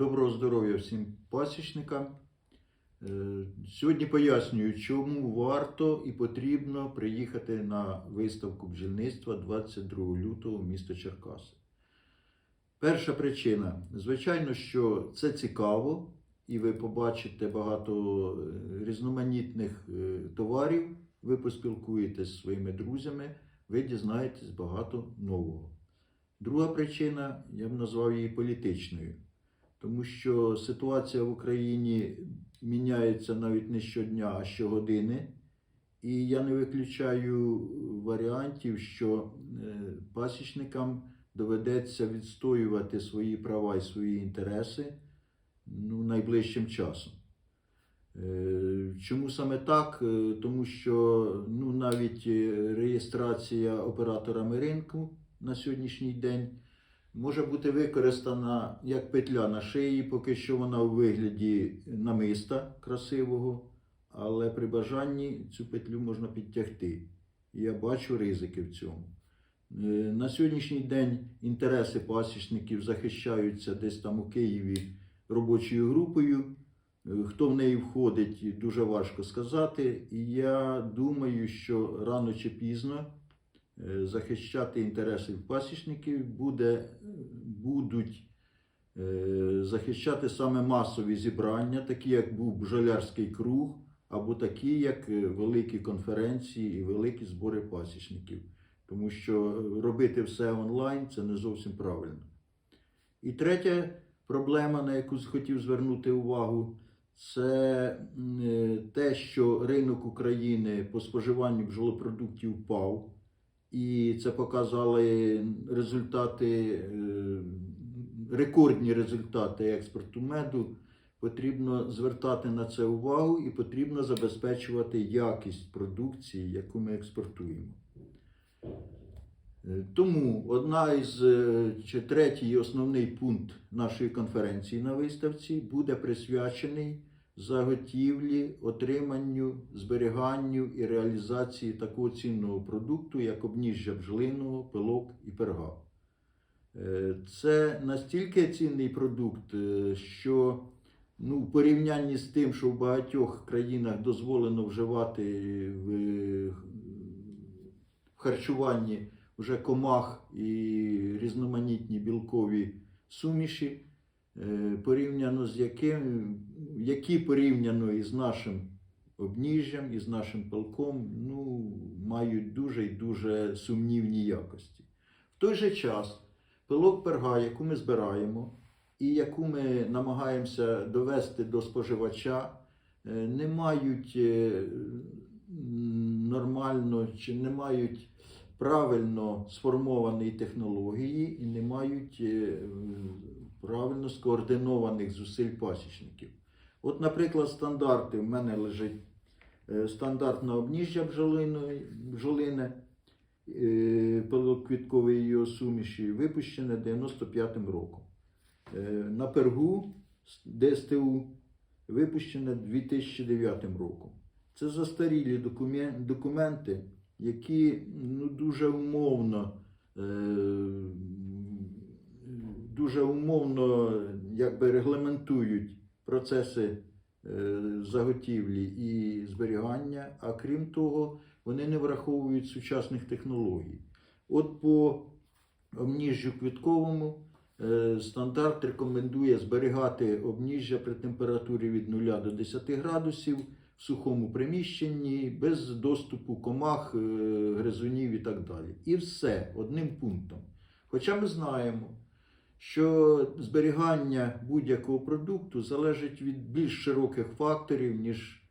Доброго здоров'я всім пасічникам. Е, Сьогодні пояснюю, чому варто і потрібно приїхати на виставку бджільництва 22 лютого в місто Черкаси. Перша причина, звичайно, що це цікаво, і ви побачите багато е, різноманітних е, товарів, ви поспілкуєтесь зі своїми друзями, ви дізнаєтесь багато нового. Друга причина, я б назвав її політичною, тому що ситуація в Україні міняється навіть не щодня, а щогодини. І я не виключаю варіантів, що е, пасічникам доведеться відстоювати свої права і свої інтереси ну, найближчим часом. Е, Чому саме так? Е, Тому що ну, навіть реєстрація операторами ринку на сьогоднішній день може бути використана як петля на шиї, поки що вона у вигляді намиста красивого, але при бажанні цю петлю можна підтягти. Я бачу ризики в цьому. Е, На сьогоднішній день інтереси пасічників захищаються десь там у Києві робочою групою. Е, Хто в неї входить, дуже важко сказати. І я думаю, що рано чи пізно захищати інтереси пасічників буде, е, будуть е, захищати саме масові зібрання, такі як був бджолярський круг, або такі, як е, великі конференції і великі збори пасічників. Тому що е, робити все онлайн це не зовсім правильно. І третя проблема, на яку хотів звернути увагу, це е, те, що ринок України по споживанню бджолопродуктів впав. І це показали результати, е, рекордні результати експорту меду. Потрібно звертати на це увагу і потрібно забезпечувати якість продукції, яку ми експортуємо. Е, Тому одна із е, чи третій основний пункт нашої конференції на виставці буде присвячений заготівлі, отриманню, зберіганню і реалізації такого цінного продукту, як обніжжя бджолиного, пилок і перга. Е, Це настільки цінний продукт, е, що ну, в порівнянні з тим, що в багатьох країнах дозволено вживати в в харчуванні вже комах і різноманітні білкові суміші, порівняно з яким, які порівняно із нашим обніжжям, із нашим пилком, ну, мають дуже і дуже сумнівні якості. В той же час пилок перга, яку ми збираємо, і яку ми намагаємося довести до споживача, е, не мають е, нормально чи не мають правильно сформованої технології і не мають е, правильно скоординованих зусиль пасічників. От, наприклад, стандарти в мене лежить е, стандартне обніжжя бджолине, е, пилоквіткової його суміші, випущене 95-м роком. Е, На пергу ДСТУ випущене 2009 роком. Це застарілі документи, які ну, дуже умовно, дуже умовно якби, регламентують процеси е, заготівлі і зберігання, а крім того, вони не враховують сучасних технологій. От по обніжжю квітковому е, стандарт рекомендує зберігати обніжжя при температурі від 0 до 10 градусів в сухому приміщенні, без доступу комах, е, гризунів і так далі. І все одним пунктом. Хоча ми знаємо, що зберігання будь-якого продукту залежить від більш широких факторів, ніж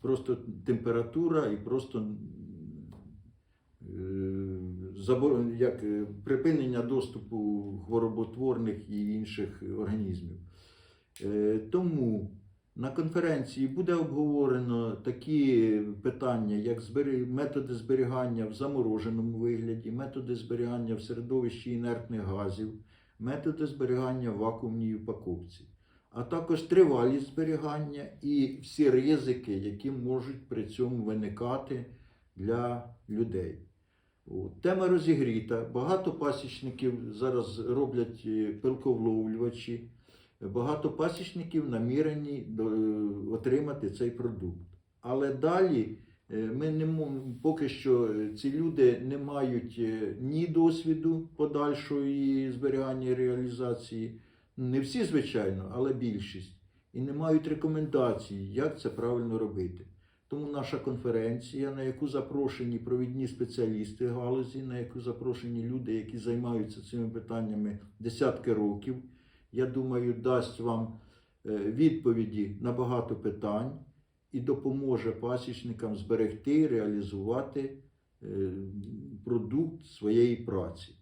просто температура і просто е, як, е, припинення доступу хвороботворних і інших організмів. Е, Тому на конференції буде обговорено такі питання, як методи зберігання в замороженому вигляді, методи зберігання в середовищі інертних газів, методи зберігання в вакуумній упаковці, а також тривалість зберігання і всі ризики, які можуть при цьому виникати для людей. Тема розігріта. Багато пасічників зараз роблять е, пилковловлювачі. багато пасічників намірені отримати цей продукт. Але далі е, ми не поки що е, ці люди не мають е, ні досвіду подальшої зберігання і реалізації. Не всі, звичайно, але більшість. І не мають рекомендацій, як це правильно робити. Тому наша конференція, на яку запрошені провідні спеціалісти галузі, на яку запрошені люди, які займаються цими питаннями десятки років, я думаю, дасть вам е, відповіді на багато питань і допоможе пасічникам зберегти реалізувати е, продукт своєї праці.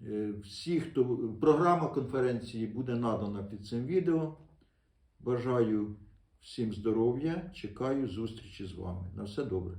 Е, Всі, хто програма конференції буде надана під цим відео. Бажаю всім здоров'я, чекаю зустрічі з вами. На все добре.